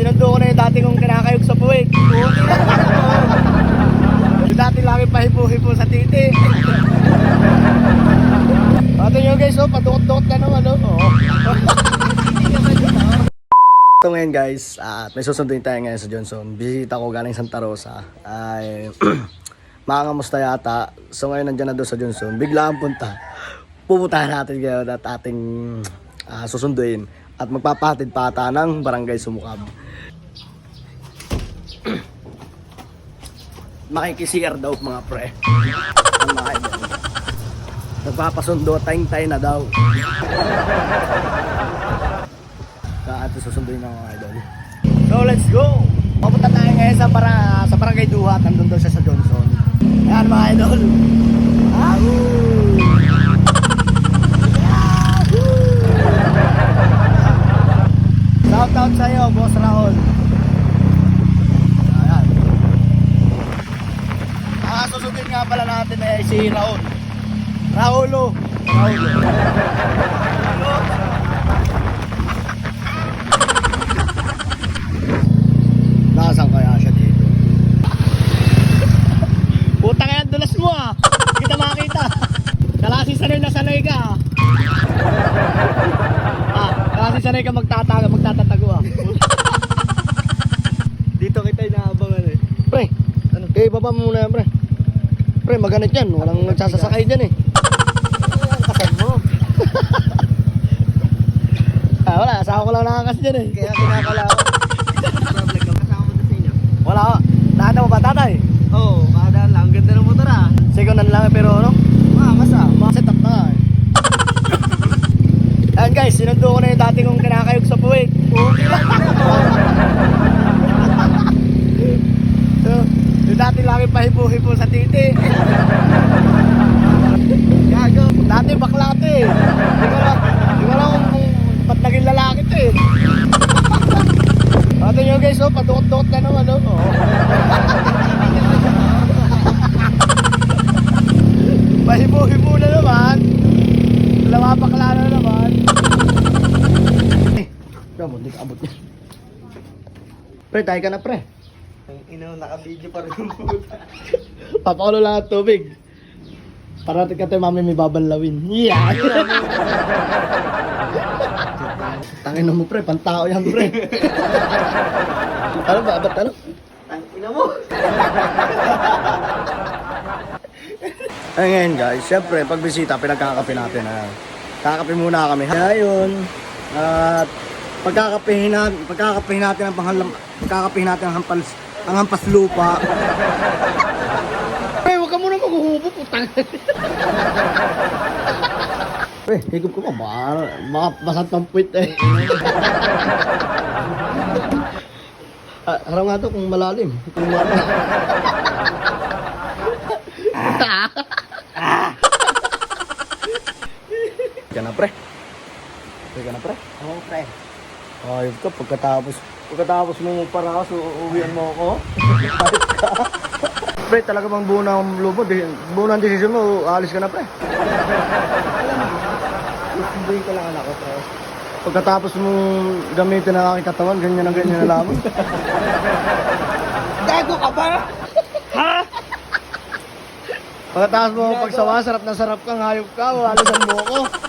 sinundo ko na yung dati kong kinakayog sa puwit. yung dati lagi pahipo-hipo sa titi. Ate nyo guys, oh, padukot-dukot na naman, oh. Ito ngayon guys, at may susunduin tayo ngayon sa Johnson. Bisita ko galing Santa Rosa. Ay, makakamusta yata. So ngayon nandyan na doon sa Johnson. Bigla ang punta. Pupuntahan natin ngayon at ating ah, susunduin. At magpapatid pata ng Barangay Sumukab. Makikisir daw mga pre. Ang mga idol. Nagpapasundo, tayng-tay na daw. Sa atin susunduin ng mga idol. So let's go! Papunta tayo ngayon sa, para, sa Barangay Duhat. Nandun daw siya sa Johnson. Ayan mga idol. Ahoo! Shout out sa'yo, Boss Raul. Ayan. Ang susundin nga pala natin ay si Raul. Raulo. Raulo. Nasaan kaya siya dito? Puta kaya dulas mo ah. Kita makita. Kalasi sanay na sanay ka ah. Sanay ka magtatago, magtatatago ah. dito kita inaabangan eh. Pre, ano? Eh, baba mo muna yan, pre. Pre, maganit yan. Walang nagsasasakay dyan eh. Ang kasal mo. ah, wala. Asawa ko lang nakakas dyan eh. Kaya kinakalawa. Problem ka kasama mo sa inyo. Wala ka. Nakita mo ba tatay? Oo, oh, kada lang. Ganda ng motor ah. Second lang pero ano? Maangas ah. Mga setup na nga eh. Ayan guys, sinundo ko na yung dati kong kinakayog sa puwit. so, yung dati lagi pahipo-hipo sa titi. Gago. Dati baklate eh. Hindi ko lang, hindi ko lang kung, ba't naging lalaki to eh. Ate nyo guys, oh, padukot-dukot na naman, oh. Oo. Pahibo-hibo na naman. Dalawa bakla na naman. Eh, Tama, hindi ka abot niya. Pre, tayo ka na pre. Ang ina, naka-video pa rin yung puta. Papakulo lang ang tubig. Parating ka tayo mami may babanlawin. Yeah! Tangin na mo pre, pantao yan pre. ano ba? Ba't ano? Ang ina mo. Ay ngayon guys, syempre pag bisita pinagkakape natin. Ah. Kakape muna kami. Ngayon, at pagkakapehin natin, pagkakapehin natin ang panghalam, pagkakapehin natin ang hampas, ang hampas lupa. Pre, huwag ka muna maghuhubo, putang. Pre, higop ko pa, baka, baka basat pang puwit eh. ah, harap nga to kung malalim. Kung malalim. ka na pre. Ka na pre. Oo, pre. Ayos ka pagkatapos pagkatapos mo para so uuwian mo ako. Ayos ka. pre, talaga bang buo na ang lubo? Di, buo na ang desisyon mo, alis ka na pre. Susunduin ko lang anak ko, pre. Pagkatapos mo gamitin ang aking katawan, ganyan ang ganyan na lamang. Gago ka ba? Pagkatapos mo pagsawa, sarap na sarap kang hayop ka, alisan mo ako.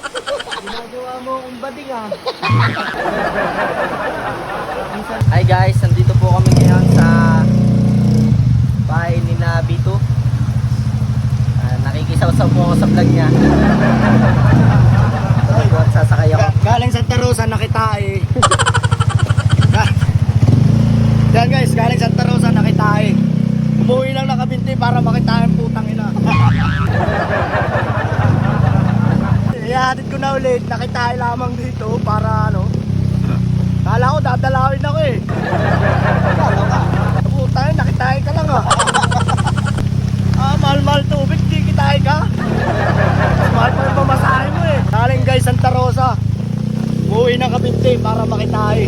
Ginagawa mo akong bading ah. Hi guys, nandito po kami ngayon sa bahay ni na Bito. Ah, nakikisaw-saw po ako sa vlog niya. Sasakay ako. Ga- galing Santa Rosa, nakitae. Ga- Yan guys, galing Santa Rosa, nakitae. Umuwi lang nakabinti para makita ang putang ina. Ihatid ko na ulit, nakitae lamang dito para ano. Kala ko dadalawin ako eh. Kala ka. Putang ina, nakitae ka lang ah. ah, mahal-mahal tubig, di kitae ka. Mahal pa yung pamasahe mo eh. Galing guys, Santa Rosa. Umuwi ng Kabinti para makitae.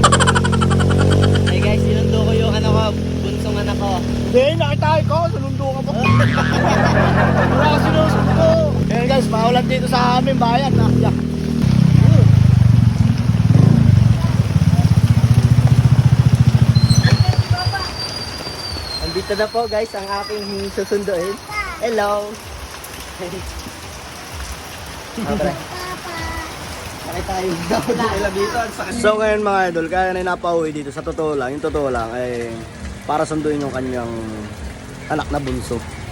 Hey guys, sinundo ko yung ano ko, bunsong anak ko. Hindi, nakitae ko. Sunundo ka ba? Wala ka sinusundo. Ayan guys, maulan dito sa amin bayan. Ah. Yeah. Ito na po guys ang aking susunduin. Hello. Dito. So ngayon mga idol, kaya na napauwi dito sa totoo lang, yung totoo lang ay para sunduin yung kanyang anak na bunso.